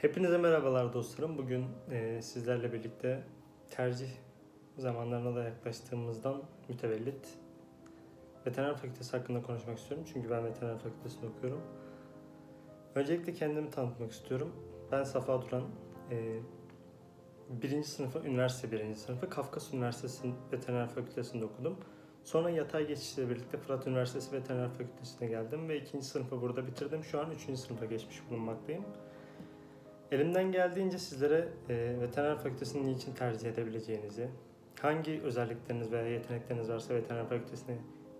Hepinize merhabalar dostlarım. Bugün e, sizlerle birlikte tercih zamanlarına da yaklaştığımızdan mütevellit veteriner fakültesi hakkında konuşmak istiyorum. Çünkü ben veteriner fakültesinde okuyorum. Öncelikle kendimi tanıtmak istiyorum. Ben Safa Duran. E, birinci sınıfı, üniversite birinci sınıfı Kafkas Üniversitesi Veteriner Fakültesinde okudum. Sonra yatay geçişle birlikte Fırat Üniversitesi Veteriner Fakültesine geldim ve ikinci sınıfı burada bitirdim. Şu an üçüncü sınıfa geçmiş bulunmaktayım. Elimden geldiğince sizlere e, veteriner fakültesini niçin tercih edebileceğinizi, hangi özellikleriniz veya yetenekleriniz varsa veteriner fakültesine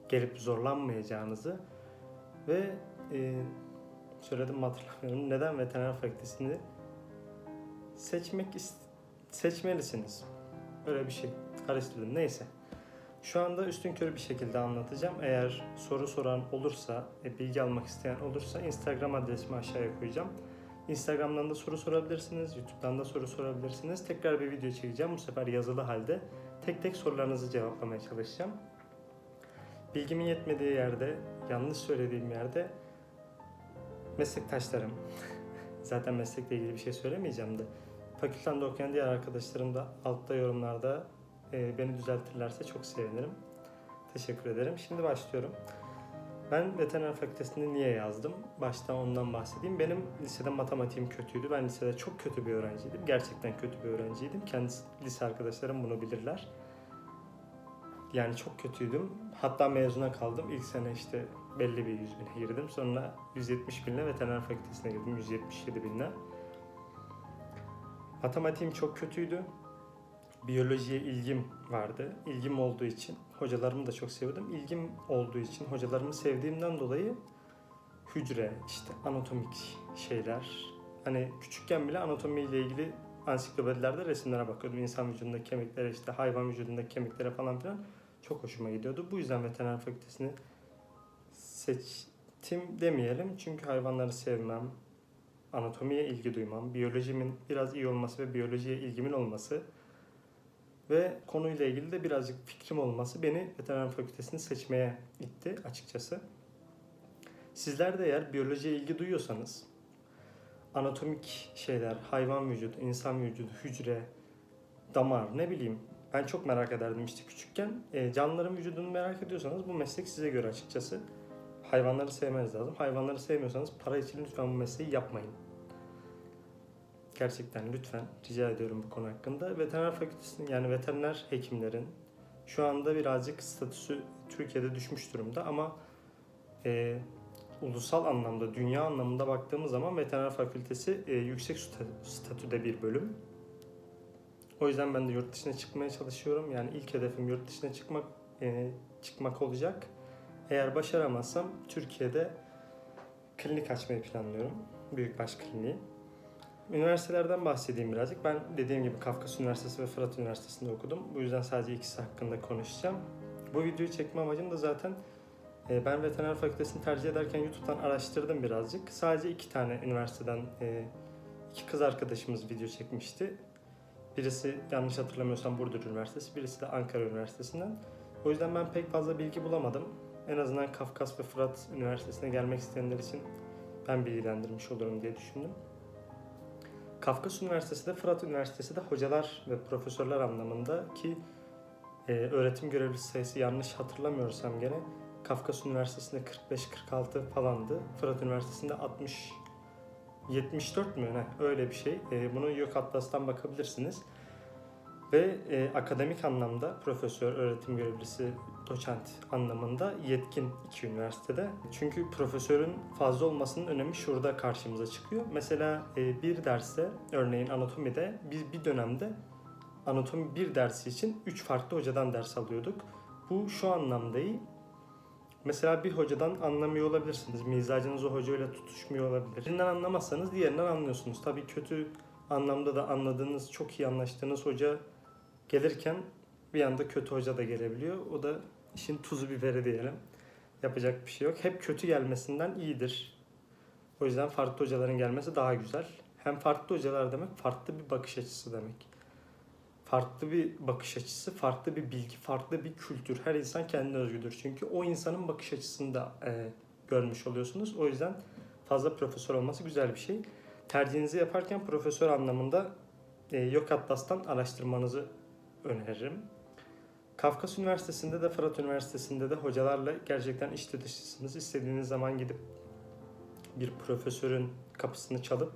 gelip zorlanmayacağınızı ve e, söyledim hatırlamıyorum neden veteriner fakültesini seçmek seçmelisiniz. Öyle bir şey karıştırdım neyse. Şu anda üstün körü bir şekilde anlatacağım. Eğer soru soran olursa, e, bilgi almak isteyen olursa Instagram adresimi aşağıya koyacağım. Instagram'dan da soru sorabilirsiniz, YouTube'dan da soru sorabilirsiniz. Tekrar bir video çekeceğim bu sefer yazılı halde. Tek tek sorularınızı cevaplamaya çalışacağım. Bilgimin yetmediği yerde, yanlış söylediğim yerde meslektaşlarım, zaten meslekle ilgili bir şey söylemeyeceğim de fakültemde okuyan diğer arkadaşlarım da altta yorumlarda beni düzeltirlerse çok sevinirim. Teşekkür ederim. Şimdi başlıyorum. Ben veteriner fakültesini niye yazdım? Başta ondan bahsedeyim. Benim lisede matematiğim kötüydü. Ben lisede çok kötü bir öğrenciydim. Gerçekten kötü bir öğrenciydim. Kendi lise arkadaşlarım bunu bilirler. Yani çok kötüydüm. Hatta mezuna kaldım. İlk sene işte belli bir 100 bine girdim. Sonra 170 binle veteriner fakültesine girdim. 177 binle. Matematiğim çok kötüydü. Biyolojiye ilgim vardı. İlgim olduğu için hocalarımı da çok seviyordum. İlgim olduğu için hocalarımı sevdiğimden dolayı hücre, işte anatomik şeyler. Hani küçükken bile anatomiyle ilgili ansiklopedilerde resimlere bakıyordum. İnsan vücudundaki kemiklere, işte hayvan vücudundaki kemiklere falan filan çok hoşuma gidiyordu. Bu yüzden veteriner fakültesini seçtim demeyelim. Çünkü hayvanları sevmem, anatomiye ilgi duymam, biyolojimin biraz iyi olması ve biyolojiye ilgimin olması ve konuyla ilgili de birazcık fikrim olması beni veteriner fakültesini seçmeye itti açıkçası. Sizler de eğer biyolojiye ilgi duyuyorsanız anatomik şeyler, hayvan vücudu, insan vücudu, hücre, damar ne bileyim ben çok merak ederdim işte küçükken. E, canlıların vücudunu merak ediyorsanız bu meslek size göre açıkçası. Hayvanları sevmeniz lazım. Hayvanları sevmiyorsanız para için lütfen bu mesleği yapmayın. Gerçekten lütfen rica ediyorum bu konu hakkında. Veteriner fakültesinin yani veteriner hekimlerin şu anda birazcık statüsü Türkiye'de düşmüş durumda ama e, ulusal anlamda, dünya anlamında baktığımız zaman veteriner fakültesi e, yüksek sta- statüde bir bölüm. O yüzden ben de yurt dışına çıkmaya çalışıyorum. Yani ilk hedefim yurt dışına çıkmak e, çıkmak olacak. Eğer başaramazsam Türkiye'de klinik açmayı planlıyorum. Büyükbaş kliniği. Üniversitelerden bahsedeyim birazcık. Ben dediğim gibi Kafkas Üniversitesi ve Fırat Üniversitesi'nde okudum. Bu yüzden sadece ikisi hakkında konuşacağım. Bu videoyu çekme amacım da zaten e, ben veteriner fakültesini tercih ederken YouTube'dan araştırdım birazcık. Sadece iki tane üniversiteden e, iki kız arkadaşımız video çekmişti. Birisi yanlış hatırlamıyorsam Burdur Üniversitesi, birisi de Ankara Üniversitesi'nden. O yüzden ben pek fazla bilgi bulamadım. En azından Kafkas ve Fırat Üniversitesi'ne gelmek isteyenler için ben bilgilendirmiş olurum diye düşündüm. Kafkas Üniversitesi de Fırat Üniversitesi de hocalar ve profesörler anlamında ki e, öğretim görevlisi sayısı yanlış hatırlamıyorsam gene Kafkas Üniversitesi'nde 45-46 falandı. Fırat Üniversitesi'nde 60 74 mü ne öyle bir şey. E, bunu Yok Atlas'tan bakabilirsiniz. Ve e, akademik anlamda profesör, öğretim görevlisi, doçent anlamında yetkin iki üniversitede. Çünkü profesörün fazla olmasının önemi şurada karşımıza çıkıyor. Mesela e, bir derste, örneğin anatomide biz bir dönemde anatomi bir dersi için 3 farklı hocadan ders alıyorduk. Bu şu anlamda iyi. Mesela bir hocadan anlamıyor olabilirsiniz. Mizacınız o hocayla tutuşmuyor olabilir. Birinden anlamazsanız diğerinden anlıyorsunuz. Tabii kötü anlamda da anladığınız, çok iyi anlaştığınız hoca gelirken bir anda kötü hoca da gelebiliyor. O da işin tuzu biberi diyelim. Yapacak bir şey yok. Hep kötü gelmesinden iyidir. O yüzden farklı hocaların gelmesi daha güzel. Hem farklı hocalar demek farklı bir bakış açısı demek. Farklı bir bakış açısı, farklı bir bilgi, farklı bir kültür. Her insan kendine özgüdür. Çünkü o insanın bakış açısını da e, görmüş oluyorsunuz. O yüzden fazla profesör olması güzel bir şey. tercihinizi yaparken profesör anlamında e, Yok Atlas'tan araştırmanızı öneririm. Kafkas Üniversitesi'nde de Fırat Üniversitesi'nde de hocalarla gerçekten içli dışlısınız. İstediğiniz zaman gidip bir profesörün kapısını çalıp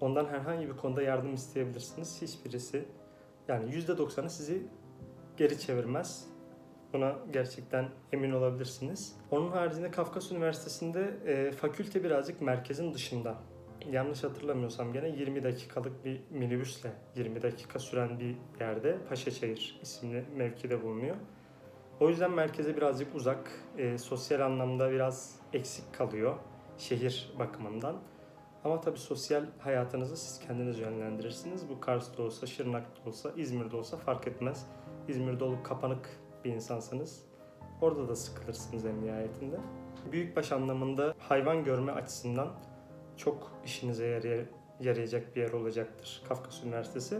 ondan herhangi bir konuda yardım isteyebilirsiniz. Hiçbirisi yani %90'ı sizi geri çevirmez. Buna gerçekten emin olabilirsiniz. Onun haricinde Kafkas Üniversitesi'nde e, fakülte birazcık merkezin dışında. Yanlış hatırlamıyorsam gene 20 dakikalık bir minibüsle 20 dakika süren bir yerde Paşaçayır isimli mevkide bulunuyor. O yüzden merkeze birazcık uzak, e, sosyal anlamda biraz eksik kalıyor şehir bakımından. Ama tabii sosyal hayatınızı siz kendiniz yönlendirirsiniz. Bu Kars'ta olsa, Şırnak'ta olsa, İzmir'de olsa fark etmez. İzmir'de olup kapanık bir insansanız orada da sıkılırsınız en nihayetinde. Büyükbaş anlamında hayvan görme açısından çok işinize yaray- yarayacak bir yer olacaktır Kafkas Üniversitesi.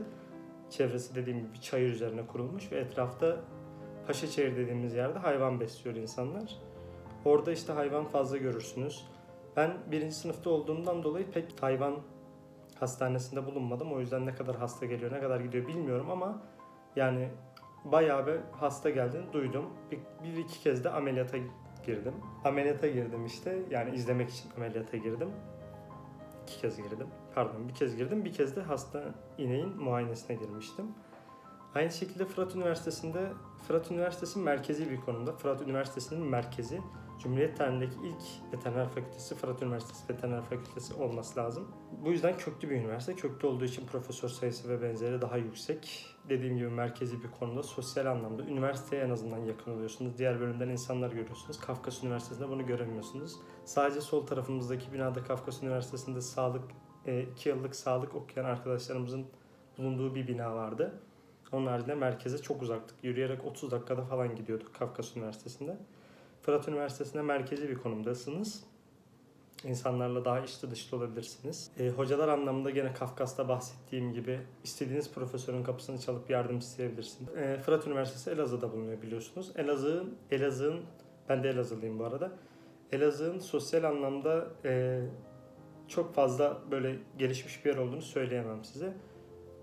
Çevresi dediğim gibi çayır üzerine kurulmuş ve etrafta Paşaçayır dediğimiz yerde hayvan besliyor insanlar. Orada işte hayvan fazla görürsünüz. Ben birinci sınıfta olduğumdan dolayı pek hayvan hastanesinde bulunmadım. O yüzden ne kadar hasta geliyor, ne kadar gidiyor bilmiyorum ama yani bayağı bir hasta geldiğini duydum. Bir, bir iki kez de ameliyata girdim. Ameliyata girdim işte. Yani izlemek için ameliyata girdim. İki kez girdim. Pardon bir kez girdim. Bir kez de hasta ineğin muayenesine girmiştim. Aynı şekilde Fırat Üniversitesi'nde Fırat Üniversitesi merkezi bir konumda. Fırat Üniversitesi'nin merkezi Cumhuriyet tarihindeki ilk veteriner fakültesi Fırat Üniversitesi Veteriner Fakültesi olması lazım. Bu yüzden köklü bir üniversite. Köklü olduğu için profesör sayısı ve benzeri daha yüksek. Dediğim gibi merkezi bir konuda sosyal anlamda üniversiteye en azından yakın oluyorsunuz. Diğer bölümden insanlar görüyorsunuz. Kafkas Üniversitesi'nde bunu göremiyorsunuz. Sadece sol tarafımızdaki binada Kafkas Üniversitesi'nde sağlık, 2 yıllık sağlık okuyan arkadaşlarımızın bulunduğu bir bina vardı. Onun haricinde merkeze çok uzaktık. Yürüyerek 30 dakikada falan gidiyorduk Kafkas Üniversitesi'nde. Fırat Üniversitesi'nde merkezi bir konumdasınız. İnsanlarla daha içli dışlı olabilirsiniz. E, hocalar anlamında gene Kafkas'ta bahsettiğim gibi istediğiniz profesörün kapısını çalıp yardım isteyebilirsiniz. E, Fırat Üniversitesi Elazığ'da bulunuyor biliyorsunuz. Elazığ'ın, Elazığ'ın, ben de Elazığlıyım bu arada. Elazığ'ın sosyal anlamda e, çok fazla böyle gelişmiş bir yer olduğunu söyleyemem size.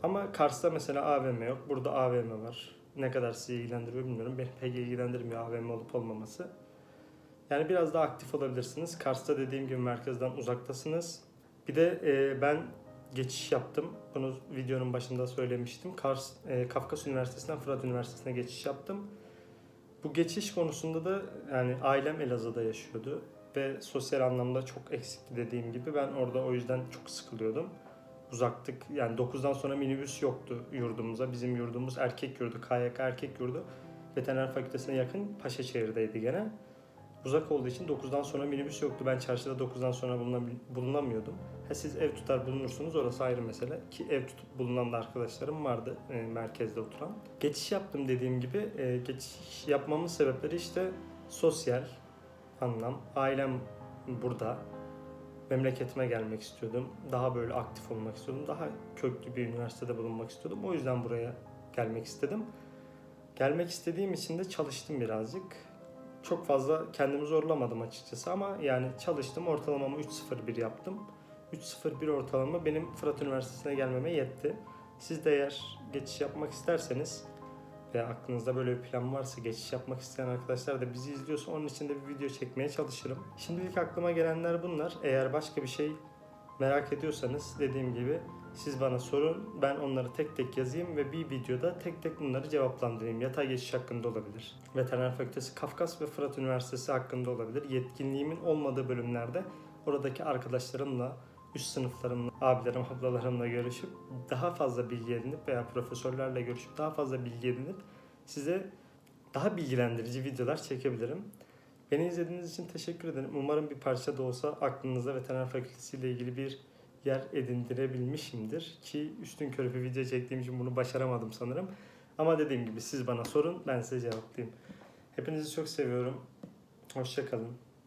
Ama Kars'ta mesela AVM yok. Burada AVM var. Ne kadar sizi ilgilendiriyor bilmiyorum. Beni pek ilgilendirmiyor AVM olup olmaması. Yani biraz daha aktif olabilirsiniz. Kars'ta dediğim gibi merkezden uzaktasınız. Bir de e, ben geçiş yaptım. Bunu videonun başında söylemiştim. Kars, e, Kafkas Üniversitesi'nden Fırat Üniversitesi'ne geçiş yaptım. Bu geçiş konusunda da yani ailem Elazığ'da yaşıyordu ve sosyal anlamda çok eksikti dediğim gibi. Ben orada o yüzden çok sıkılıyordum. Uzaktık. Yani 9'dan sonra minibüs yoktu yurdumuza. Bizim yurdumuz erkek yurdu, KYK erkek yurdu. Veteriner fakültesine yakın Paşaçayır'daydı gene. Uzak olduğu için 9'dan sonra minibüs yoktu. Ben çarşıda 9'dan sonra bulunamıyordum. Ha siz ev tutar bulunursunuz orası ayrı mesele. Ki ev tutup bulunan da arkadaşlarım vardı e, merkezde oturan. Geçiş yaptım dediğim gibi. E, geçiş yapmamın sebepleri işte sosyal anlam. Ailem burada. Memleketime gelmek istiyordum. Daha böyle aktif olmak istiyordum. Daha köklü bir üniversitede bulunmak istiyordum. O yüzden buraya gelmek istedim. Gelmek istediğim için de çalıştım birazcık çok fazla kendimi zorlamadım açıkçası ama yani çalıştım ortalamamı 3.01 yaptım. 3.01 ortalama benim Fırat Üniversitesi'ne gelmeme yetti. Siz de eğer geçiş yapmak isterseniz veya aklınızda böyle bir plan varsa geçiş yapmak isteyen arkadaşlar da bizi izliyorsa onun için de bir video çekmeye çalışırım. Şimdilik aklıma gelenler bunlar. Eğer başka bir şey merak ediyorsanız dediğim gibi siz bana sorun. Ben onları tek tek yazayım ve bir videoda tek tek bunları cevaplandırayım. Yatay geçiş hakkında olabilir. Veteriner Fakültesi Kafkas ve Fırat Üniversitesi hakkında olabilir. Yetkinliğimin olmadığı bölümlerde oradaki arkadaşlarımla, üst sınıflarımla, abilerim, ablalarımla görüşüp daha fazla bilgi edinip veya profesörlerle görüşüp daha fazla bilgi edinip size daha bilgilendirici videolar çekebilirim. Beni izlediğiniz için teşekkür ederim. Umarım bir parça da olsa aklınızda veteriner fakültesi ile ilgili bir yer edindirebilmişimdir. Ki üstün körü bir video çektiğim için bunu başaramadım sanırım. Ama dediğim gibi siz bana sorun ben size cevaplayayım. Hepinizi çok seviyorum. Hoşçakalın.